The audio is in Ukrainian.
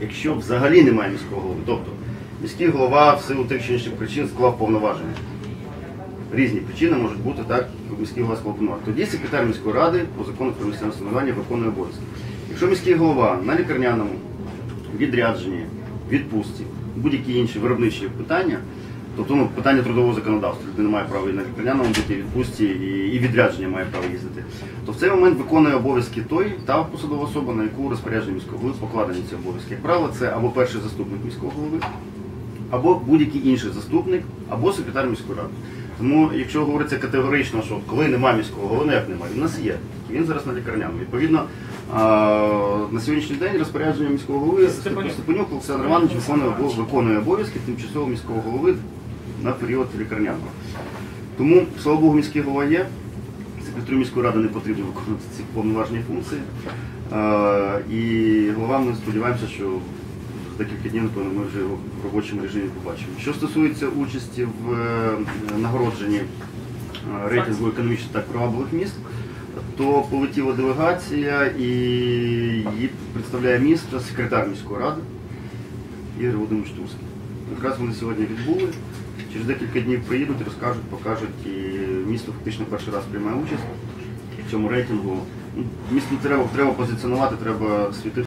якщо взагалі немає міського голови. Тобто міський голова в силу тих чи інших причин склав повноваження. Різні причини можуть бути так, міський голова склав повноваження. Тоді секретар міської ради по закону про місцеве самоврядування виконує обов'язки. Якщо міський голова на лікарняному відрядженні, відпустці, будь-які інші виробничі питання, тобто ну, питання трудового законодавства, людина має право і на лікарняному бути, і відпустці, і, і відрядження має право їздити, то в цей момент виконує обов'язки той та посадова особа, на яку розпорядження міського голови покладені ці обов'язки. Як правило, це або перший заступник міського голови, або будь-який інший заступник, або секретар міської ради. Тому, якщо говориться категорично, що коли немає міського голови, ну як немає, він у нас є. Він зараз на лікарняному. Відповідно, на сьогоднішній день розпорядження міського голови Степанюк. Олександр Іванович виконує обов'язки тимчасового міського голови на період лікарняного. Тому, слава Богу, міський голова є. Секретарю міської ради не потрібно виконувати ці повноважні функції. І голова ми сподіваємося, що за декілька днів, напевно, ми вже його в робочому режимі побачимо. Що стосується участі в е, нагородженні е, рейтингу економічно так привабливих міст, то полетіла делегація і її представляє місто секретар міської ради Ігор Володимирович Турський. Якраз вони сьогодні відбули. Через декілька днів приїдуть, розкажуть, покажуть. І місто фактично перший раз приймає участь в цьому рейтингу. Місто треба, треба позиціонувати, треба світити